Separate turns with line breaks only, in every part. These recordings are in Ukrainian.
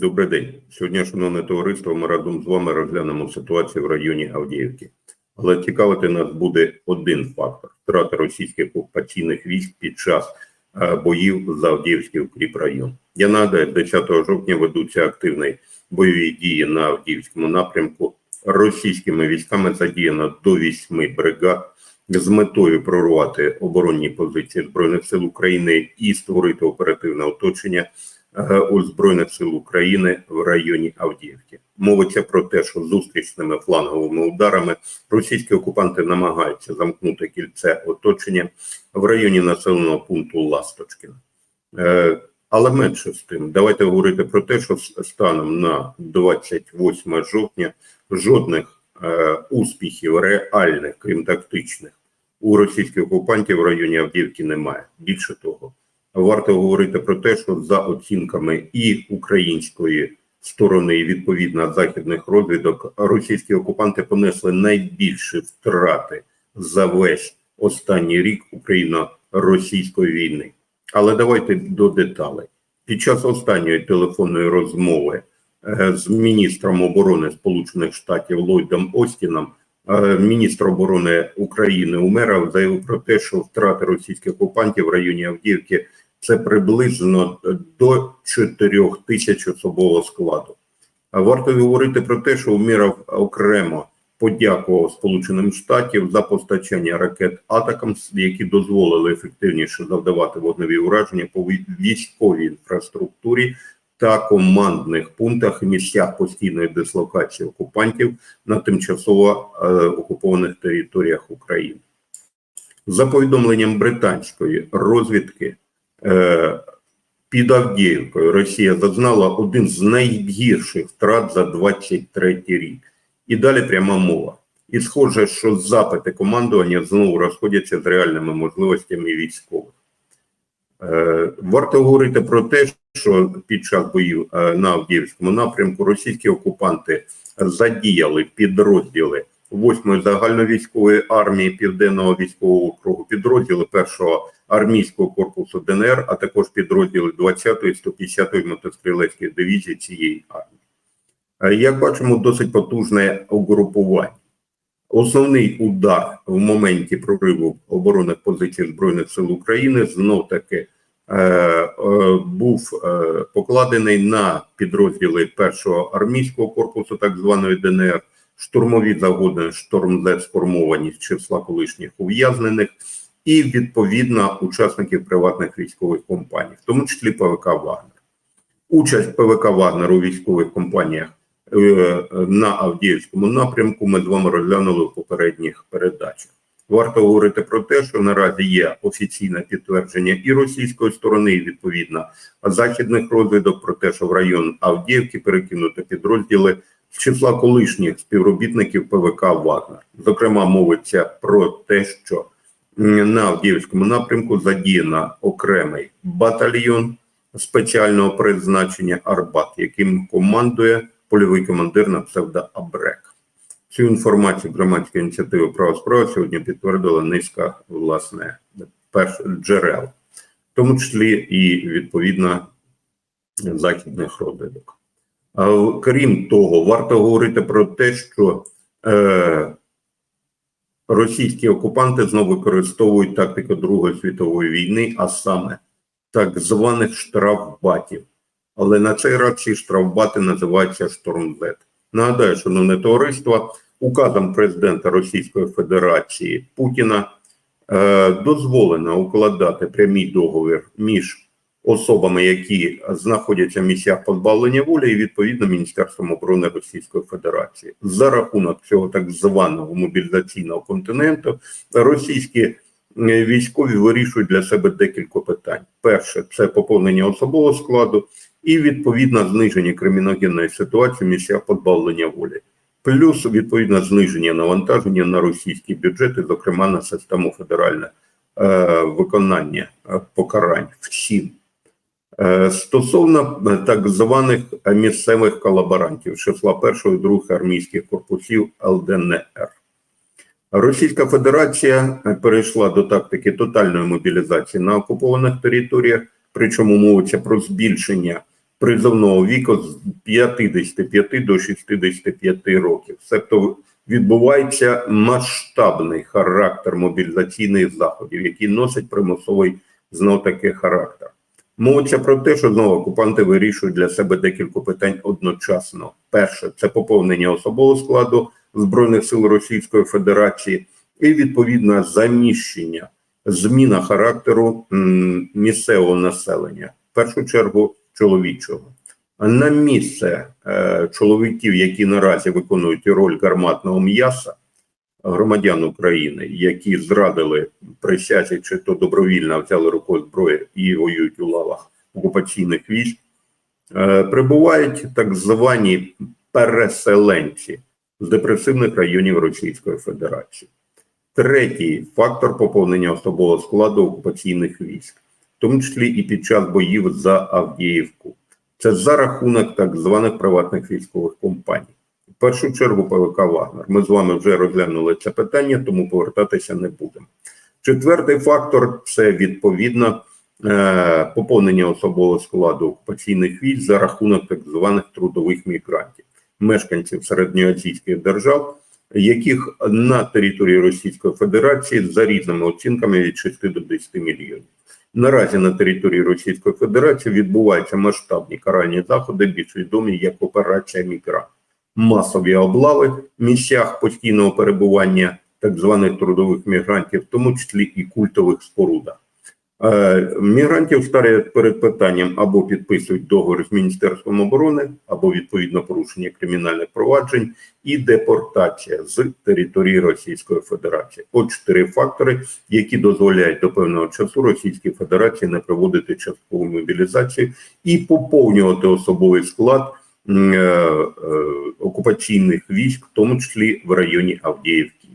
Добрий день. Сьогодні, шановне товариство, ми разом з вами розглянемо ситуацію в районі Авдіївки. Але цікавити нас буде один фактор втрати російських окупаційних військ під час е, боїв за Авдіївський укріпрайон. Я нагадаю, 10 жовтня ведуться активні бойові дії на Авдіївському напрямку. Російськими військами задіяно до 8 бригад з метою прорвати оборонні позиції Збройних сил України і створити оперативне оточення у Збройних сил України в районі Авдіївки. Мовиться про те, що зустрічними фланговими ударами російські окупанти намагаються замкнути кільце оточення в районі населеного пункту Ласточкін. Е, Але менше з тим, давайте говорити про те, що станом на 28 жовтня жодних е, успіхів реальних, крім тактичних, у російських окупантів в районі Авдіївки немає. Більше того, варто говорити про те, що за оцінками і української сторони, і відповідно західних розвідок, російські окупанти понесли найбільші втрати за весь останній рік україно-російської війни. Але давайте до деталей. Під час останньої телефонної розмови е, з міністром оборони Сполучених Штатів Ллойдом Остіном Е, міністр оборони України Умеров заявив про те, що втрати російських окупантів в районі Авдіївки це приблизно до 4 тисяч особового складу. Варто говорити про те, що Умеров окремо подякував Сполученим Штатів за постачання ракет Атакамс, які дозволили ефективніше завдавати вогневі ураження по військовій інфраструктурі та командних пунктах і місцях постійної дислокації окупантів на тимчасово е, окупованих територіях України. За повідомленням британської розвідки, під Авдіївкою Росія зазнала один з найгірших втрат за 23 рік. І далі пряма мова. І схоже, що запити командування знову розходяться з реальними можливостями військових. Е, Варто говорити про те, що під час боїв е, на Авдіївському напрямку російські окупанти задіяли підрозділи 8-ї загальновійськової армії Південного військового округу, підрозділи 1-го армійського корпусу ДНР, а також підрозділи 20-ї 150-ї мотострілецької дивізії цієї армії. Е, Як бачимо, досить потужне угрупування. Основний удар в моменті прориву оборонних позицій Збройних сил України знов таки е, е, був е, покладений на підрозділи першого армійського корпусу, так званої ДНР, штурмові загони штормзет сформовані з числа колишніх ув'язнених, і відповідно учасників приватних військових компаній, в тому числі ПВК Вагнер. Участь ПВК Вагнер у військових компаніях е, на Авдіївському напрямку ми з вами розглянули в попередніх передачах. Варто говорити про те, що наразі є офіційне підтвердження і російської сторони, і відповідно західних розвідок про те, що в район Авдіївки перекинуто підрозділи числа колишніх співробітників ПВК Вагнер. Зокрема, мовиться про те, що на Авдіївському напрямку задіяно окремий батальйон спеціального призначення Арбат, яким командує польовий командир на псевдо Абрек. Цю інформацію громадська ініціатива права справа сьогодні підтвердила низка власне перш джерел, в тому числі і відповідно західних розвідок. Крім того, варто говорити про те, що е, російські окупанти знову використовують тактику Другої світової війни, а саме так званих штрафбатів. Але на цей раз ці штрафбати називаються штормзет. Нагадаю, шановне товариство, указом президента Російської Федерації Путіна е, дозволено укладати прямий договір між особами, які знаходяться в місцях позбавлення волі, і відповідно Міністерством оборони Російської Федерації. За рахунок цього так званого мобілізаційного континенту російські е, військові вирішують для себе декілька питань. Перше це поповнення особового складу і відповідно зниження криміногенної ситуації в місцях позбавлення волі. Плюс відповідно зниження навантаження на російські бюджети, зокрема на систему федеральне е, виконання е, покарань всім. Е, Стосовно е, так званих е, місцевих колаборантів числа першого і другого армійських корпусів ЛДНР. Російська Федерація перейшла до тактики тотальної мобілізації на окупованих територіях, причому мовиться про збільшення призовного віку з 55 до 65 років. Тобто відбувається масштабний характер мобілізаційних заходів, які носять примусовий знов таки характер. Мовиться про те, що знову окупанти вирішують для себе декілька питань одночасно. Перше це поповнення особового складу Збройних сил Російської Федерації і відповідне заміщення, зміна характеру місцевого населення, в першу чергу чоловічого. На місце е, чоловіків, які наразі виконують роль гарматного м'яса, громадян України, які зрадили присязі, чи то добровільно взяли рукою зброю і воюють у лавах окупаційних військ, е, прибувають так звані переселенці з депресивних районів Російської Федерації. Третій фактор поповнення особового складу окупаційних військ, в тому числі і під час боїв за Авдіївку. Це за рахунок так званих приватних військових компаній. В першу чергу ПВК Вагнер. Ми з вами вже розглянули це питання, тому повертатися не будемо. Четвертий фактор це відповідно е, поповнення особового складу окупаційних військ за рахунок так званих трудових мігрантів, мешканців середньоазійських держав, яких на території Російської Федерації за різними оцінками від 6 до 10 мільйонів. Наразі на території Російської Федерації відбуваються масштабні каральні заходи, більш відомі як операція Мігрант. Масові облави в місцях постійного перебування так званих трудових мігрантів, в тому числі і культових спорудах. Е, Мігрантів ставлять перед питанням або підписують договір з Міністерством оборони, або відповідно порушення кримінальних проваджень і депортація з території Російської Федерації. От чотири фактори, які дозволяють до певного часу Російській Федерації не проводити часткову мобілізацію і поповнювати особовий склад окупаційних військ, в тому числі в районі Авдіївки.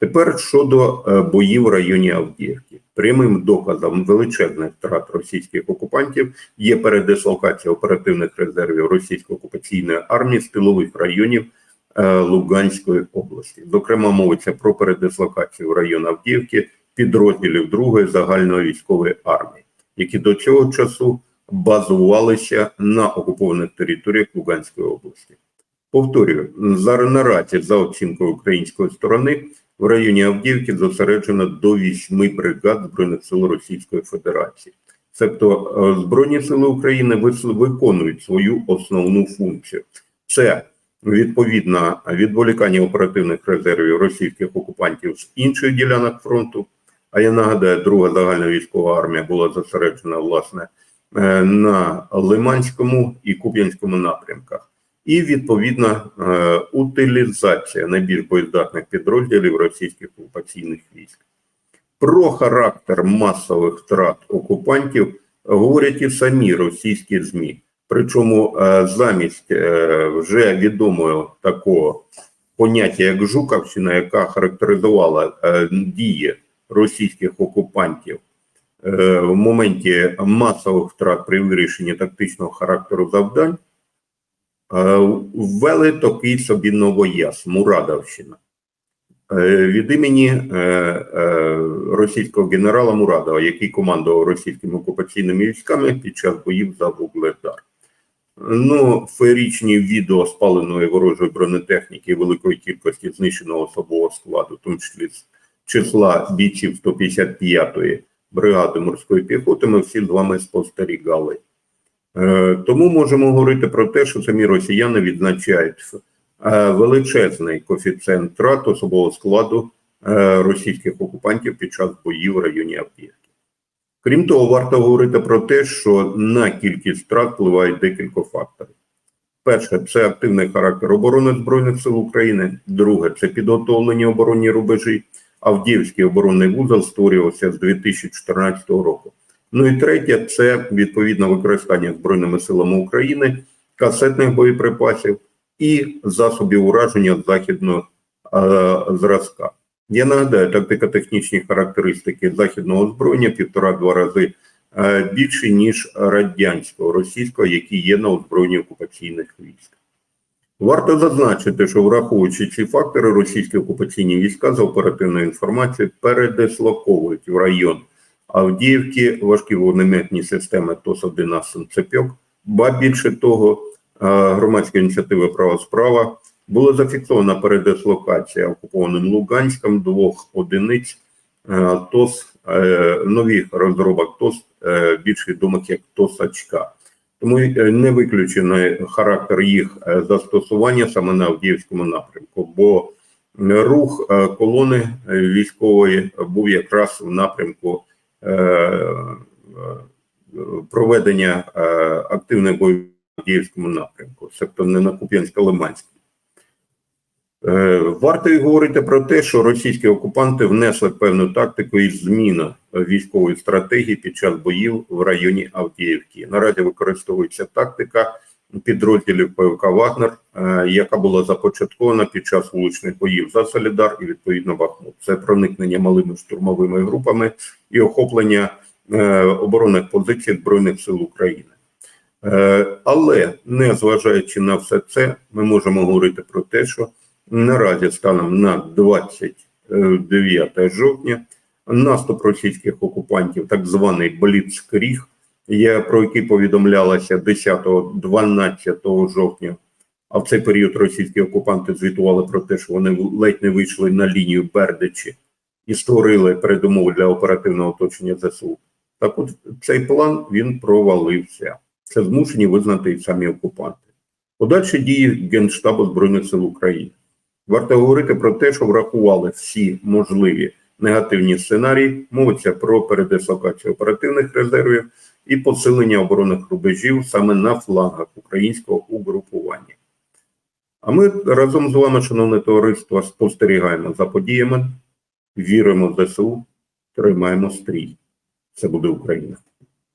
Тепер щодо е, боїв в районі Авдіївки. Прямим доказом величезних втрат російських окупантів є передислокація оперативних резервів російської окупаційної армії з тилових районів е, Луганської області. Зокрема, мовиться про передислокацію в район Авдіївки підрозділів другої загальної військової армії, які до цього часу базувалися на окупованих територіях Луганської області. Повторюю, зараз наразі за оцінкою української сторони в районі Авдіївки зосереджено до вісьми бригад Збройних сил Російської Федерації. Тобто е, Збройні сили України виконують свою основну функцію. Це відповідно відволікання оперативних резервів російських окупантів з інших ділянок фронту. А я нагадаю, друга загальна військова армія була зосереджена власне на Лиманському і Куп'янському напрямках і відповідна е, утилізація найбільш боєздатних підрозділів російських окупаційних військ. Про характер масових втрат окупантів говорять і самі російські ЗМІ. Причому е, замість е, вже відомого такого поняття, як Жуковщина, яка характеризувала е, дії російських окупантів е, в моменті масових втрат при вирішенні тактичного характеру завдань, Е, Ввели такий собі новояз Мурадовщина. Е, Від імені е, е, російського генерала Мурадова, який командував російськими окупаційними військами під час боїв за Вугледар. Ну, феєрічні відео спаленої ворожої бронетехніки великої кількості знищеного особового складу, в тому числі числа бійців 155-ї бригади морської піхоти, ми всі з вами спостерігали. Е, Тому можемо говорити про те, що самі росіяни відзначають е, величезний коефіцієнт втрат особового складу е, російських окупантів під час боїв в районі Авдіївки. Крім того, варто говорити про те, що на кількість втрат впливають декілька факторів. Перше, це активний характер оборони Збройних сил України. Друге, це підготовлені оборонні рубежі. Авдіївський оборонний вузол створювався з 2014 року. Ну і третє це відповідно використання Збройними силами України касетних боєприпасів і засобів ураження західного е, зразка. Я нагадаю, тактико-технічні характеристики західного озброєння півтора-два рази більше, ніж радянського, російського, які є на озброєнні окупаційних військ. Варто зазначити, що враховуючи ці фактори, російські окупаційні війська за оперативною інформацією передислоковують в район Авдіївки важкі вогнеметні системи ТОС-11 «Цепьок», Ба більше того, е, громадська ініціатива Права справа була зафіксована передислокація окупованим Луганськом двох одиниць е, ТОС, е, нових розробок ТОС, більш відомих як ТОС Очка. Тому е, не виключений характер їх е, застосування саме на Авдіївському напрямку, бо рух е, колони військової був якраз в напрямку проведення активних боїв в Авдіївському напрямку, тобто не на Куп'янсько-Лиманському. Е, Варто й говорити про те, що російські окупанти внесли певну тактику і зміну військової стратегії під час боїв в районі Авдіївки. Наразі використовується тактика підрозділів ПВК Вагнер, е, яка була започаткована під час вуличних боїв за Солідар і відповідно Бахмут. Це проникнення малими штурмовими групами і охоплення е, оборонних позицій Збройних сил України. Але не зважаючи на все це, ми можемо говорити про те, що наразі станом на 29 жовтня наступ російських окупантів, так званий Бліцкріг, про який повідомлялося 10-12 жовтня. А в цей період російські окупанти звітували про те, що вони ледь не вийшли на лінію Бердичі і створили передумови для оперативного оточення ЗСУ. Так от цей план він провалився. Це змушені визнати і самі окупанти. Подальші дії Генштабу Збройних сил України. Варто говорити про те, що врахували всі можливі негативні сценарії. Мовиться про передислокацію оперативних резервів і посилення оборонних рубежів саме на флангах українського угрупування. А ми разом з вами, шановне товариство, спостерігаємо за подіями, віримо в ЗСУ, тримаємо стрій. Це буде Україна.